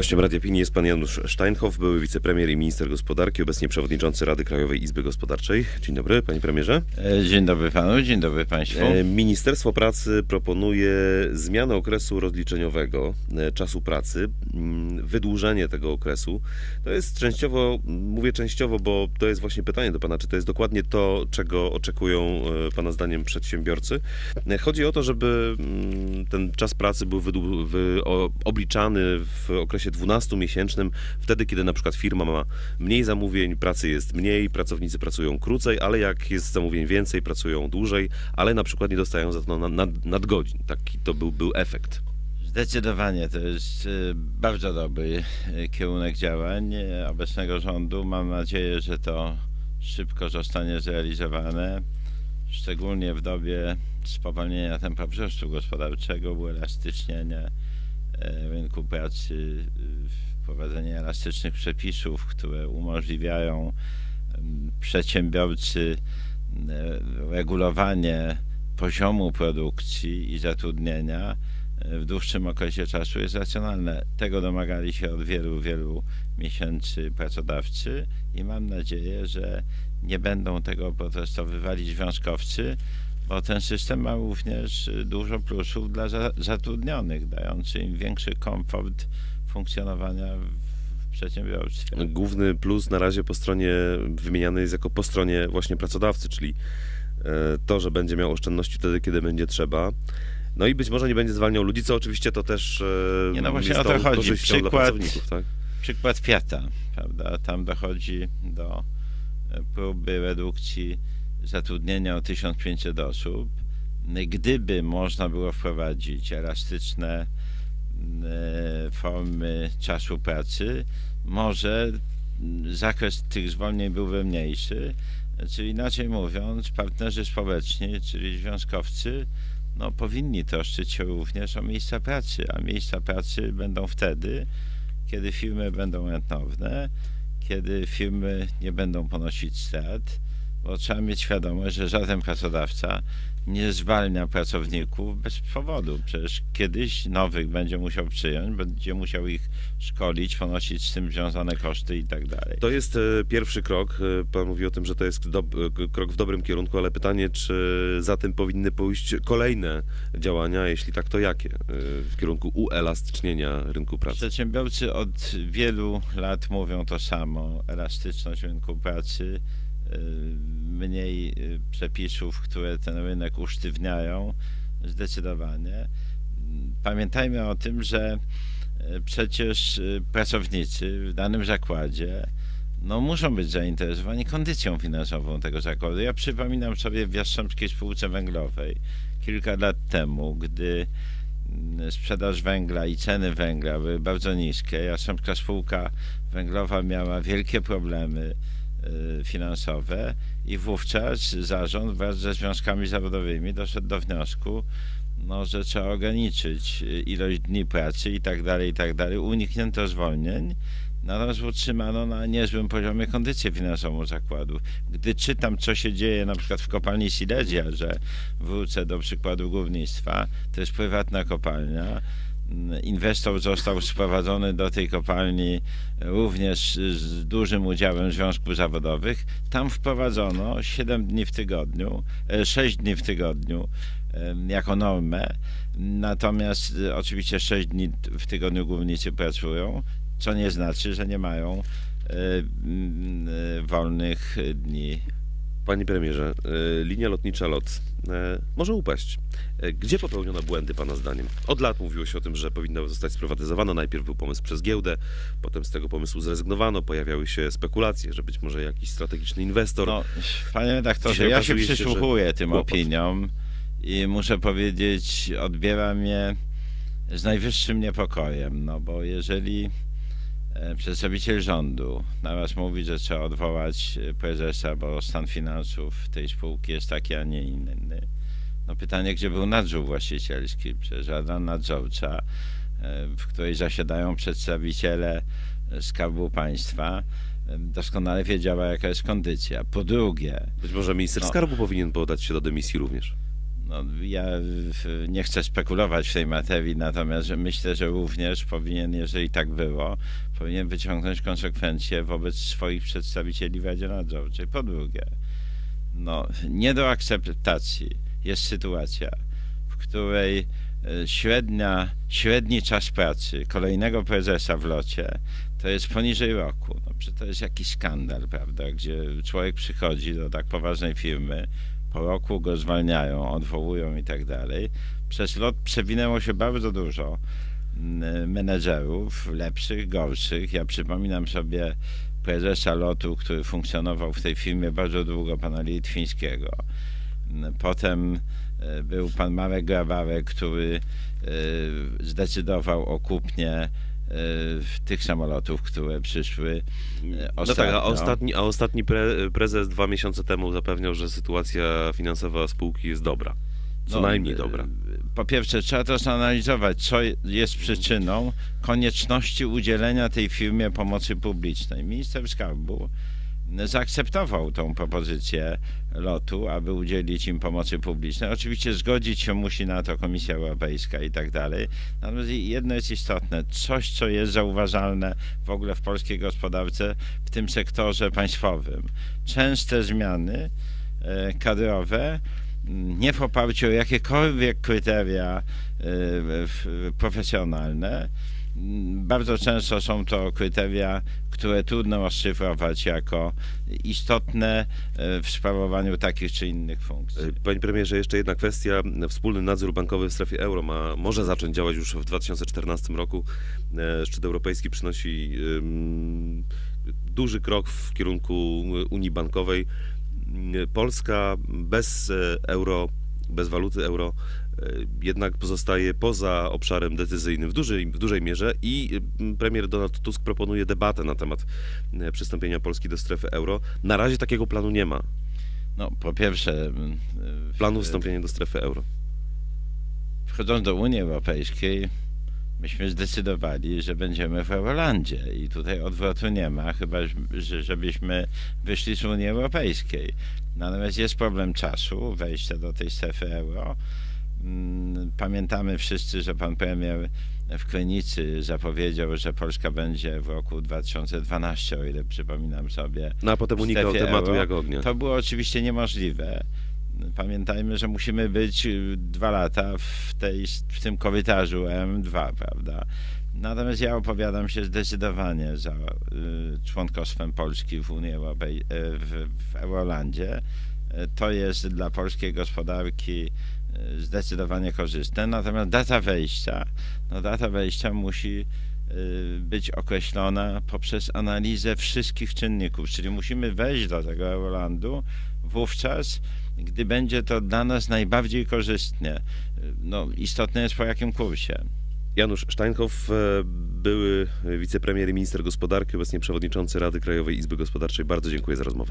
Gościem Radia Pini jest pan Janusz Steinhoff, były wicepremier i minister gospodarki, obecnie przewodniczący Rady Krajowej Izby Gospodarczej. Dzień dobry, panie premierze. E, Dzień dobry panu, dzień dobry państwu. E, Ministerstwo Pracy proponuje zmianę okresu rozliczeniowego e, czasu pracy, mm, wydłużenie tego okresu. To jest częściowo, mówię częściowo, bo to jest właśnie pytanie do pana, czy to jest dokładnie to, czego oczekują pana zdaniem przedsiębiorcy. Chodzi o to, żeby mm, ten czas pracy był obliczany w okresie 12-miesięcznym, wtedy kiedy na przykład firma ma mniej zamówień, pracy jest mniej, pracownicy pracują krócej, ale jak jest zamówień więcej, pracują dłużej, ale na przykład nie dostają za to nad, nad, nadgodzin. Taki to był, był efekt. Zdecydowanie to jest e, bardzo dobry e, kierunek działań e, obecnego rządu. Mam nadzieję, że to szybko zostanie zrealizowane, szczególnie w dobie spowolnienia tempa wzrostu gospodarczego, uelastycznienia rynku pracy, e, wprowadzenie elastycznych przepisów, które umożliwiają przedsiębiorcy e, regulowanie poziomu produkcji i zatrudnienia e, w dłuższym okresie czasu jest racjonalne. Tego domagali się od wielu, wielu miesięcy pracodawcy i mam nadzieję, że nie będą tego protestowywali związkowcy, bo ten system ma również dużo plusów dla za- zatrudnionych, dający im większy komfort funkcjonowania w przedsiębiorstwie. Główny plus na razie po stronie wymieniany jest jako po stronie właśnie pracodawcy, czyli e, to, że będzie miał oszczędności wtedy, kiedy będzie trzeba. No i być może nie będzie zwalniał ludzi, co oczywiście to też e, Nie, no właśnie jest o to chodzi. korzyścią dla Przykład- pracowników, tak? Przykład Fiata, prawda? Tam dochodzi do e, próby redukcji zatrudnienia o 1500 osób. Gdyby można było wprowadzić elastyczne mm, formy czasu pracy, może zakres tych zwolnień byłby mniejszy. Czyli inaczej mówiąc, partnerzy społeczni, czyli związkowcy, no, powinni troszczyć się również o miejsca pracy, a miejsca pracy będą wtedy, kiedy firmy będą rentowne, kiedy firmy nie będą ponosić strat, bo trzeba mieć świadomość, że żaden pracodawca nie zwalnia pracowników bez powodu. Przecież kiedyś nowych będzie musiał przyjąć, będzie musiał ich szkolić, ponosić z tym związane koszty i tak dalej. To jest e, pierwszy krok. E, Pan mówi o tym, że to jest e, krok w dobrym kierunku, ale pytanie, czy za tym powinny pójść kolejne działania, jeśli tak, to jakie? W kierunku uelastycznienia rynku pracy. Przedsiębiorcy od wielu lat mówią to samo. Elastyczność rynku pracy, mniej y, przepisów, które ten rynek usztywniają, zdecydowanie. Pamiętajmy o tym, że y, przecież y, pracownicy w danym zakładzie no, muszą być zainteresowani kondycją finansową tego zakładu. Ja przypominam sobie w Jastrzębskiej Spółce Węglowej kilka lat temu, gdy mm, sprzedaż węgla i ceny węgla były bardzo niskie. Jastrzębska Spółka Węglowa miała wielkie problemy y, finansowe i wówczas zarząd wraz ze związkami zawodowymi doszedł do wniosku, no, że trzeba ograniczyć y, ilość dni pracy i tak dalej, i tak dalej. Uniknięto zwolnień, natomiast utrzymano na niezłym poziomie kondycję finansową zakładu. Gdy czytam, co się dzieje na przykład w kopalni Silesia, że wrócę do przykładu górnictwa, to jest prywatna kopalnia, Inwestor został sprowadzony do tej kopalni również z dużym udziałem związków zawodowych. Tam wprowadzono 7 dni w tygodniu, e, 6 dni w tygodniu em, jako normę. Natomiast e, oczywiście 6 dni w tygodniu górnicy pracują, co nie znaczy, że nie mają e, e, wolnych dni Panie premierze, e, linia lotnicza LOT e, może upaść. E, Gdzie popełniono błędy Pana zdaniem? Od lat mówiło się o tym, że powinna zostać sprywatyzowana. Najpierw był pomysł przez giełdę, potem z tego pomysłu zrezygnowano, pojawiały się spekulacje, że być może jakiś strategiczny inwestor. No, panie redaktorze, ja się okazuje się, przysłuchuję tym kłopot. opiniom i muszę powiedzieć, odbieram je z najwyższym niepokojem, no bo jeżeli przedstawiciel rządu naraz mówi, że trzeba odwołać e, prezesa, bo stan finansów tej spółki jest taki, a nie inny, no pytanie, gdzie był nadzór właścicielski? Przecież Rada Nadzorcza, e, w której zasiadają przedstawiciele e, Skarbu Państwa, e, doskonale wiedziała, jaka jest kondycja. Po drugie, Być może minister No. skarbu powinien podać się do dymisji również. No, ja nie chcę spekulować w tej materii, natomiast myślę, że również powinien, jeżeli tak było, powinien wyciągnąć konsekwencje wobec swoich przedstawicieli w Radzie Nadzorczej. Po drugie, no, nie do akceptacji jest sytuacja, w której e, średnia, średni czas pracy kolejnego prezesa w locie to jest poniżej roku. No, to jest jakiś skandal, prawda, gdzie człowiek przychodzi do tak poważnej firmy, po roku go zwalniają, odwołują i tak dalej. Przez lot przewinęło się bardzo dużo mm, menedżerów, lepszych, gorszych. Ja przypominam sobie prezesa lotu, który funkcjonował w tej firmie bardzo długo, pana Litwińskiego. Mm, Potem e, był pan Marek Grabarek, który e, zdecydował o kupnie tych samolotów, które przyszły e, No tak, a ostatnio. ostatni, a ostatni pre, prezes dwa miesiące temu zapewniał, że sytuacja finansowa spółki jest dobra. Co No, najmniej e, dobra. Po pierwsze, trzeba to zanalizować, co jest przyczyną konieczności udzielenia tej firmie pomocy publicznej. Minister Skarbu zaakceptował tą propozycję lotu, aby udzielić im pomocy publicznej. Oczywiście zgodzić się musi na to Komisja Europejska i tak dalej. Natomiast jedno jest istotne, coś, co jest zauważalne w ogóle w polskiej gospodarce, w tym sektorze państwowym. Częste zmiany e, kadrowe, nie w oparciu o jakiekolwiek kryteria w- profesjonalne. Mm, Bardzo często są to kryteria, które trudno rozszyfrować jako istotne y, w sprawowaniu takich czy innych funkcji. Panie premierze, jeszcze jedna kwestia. Wspólny nadzór bankowy w strefie euro ma, może zacząć działać już w 2014 roku. E, Szczyt europejski przynosi duży krok w kierunku Unii Bankowej. Polska bez e, euro, bez waluty euro e, jednak pozostaje poza obszarem decyzyjnym w dużej, w dużej mierze i mm, premier Donald Tusk proponuje debatę na temat e, przystąpienia Polski do strefy euro. Na razie takiego planu nie ma. No, po pierwsze, w- Planu wstąpienia do strefy euro. wchodząc do Unii Europejskiej, myśmy zdecydowali, że będziemy w Eurolandzie i tutaj odwrotu nie ma, chyba że żebyśmy wyszli z Unii Europejskiej. Natomiast jest problem czasu wejścia do tej strefy euro. Mm, Pamiętamy wszyscy, że pan premier w Krynicy zapowiedział, że Polska będzie w roku 2012, o ile przypominam sobie, No a potem unikał tematu jak ognia. To było oczywiście niemożliwe. Pamiętajmy, że musimy być y, dwa lata w, tej, w tym korytarzu M2, prawda? Natomiast ja opowiadam się zdecydowanie za y, członkostwem Polski w Unii Europej, y, w, w Eurolandzie. To jest dla polskiej gospodarki zdecydowanie korzystne. Natomiast data wejścia, no data wejścia musi y, być określona poprzez analizę wszystkich czynników, czyli musimy wejść do tego Eurolandu wówczas, gdy będzie to dla nas najbardziej korzystnie. Y, No, istotne jest po jakim kursie. Janusz Steinhoff, e, były wicepremier i minister gospodarki, obecnie przewodniczący Rady Krajowej Izby Gospodarczej. Bardzo dziękuję za rozmowę.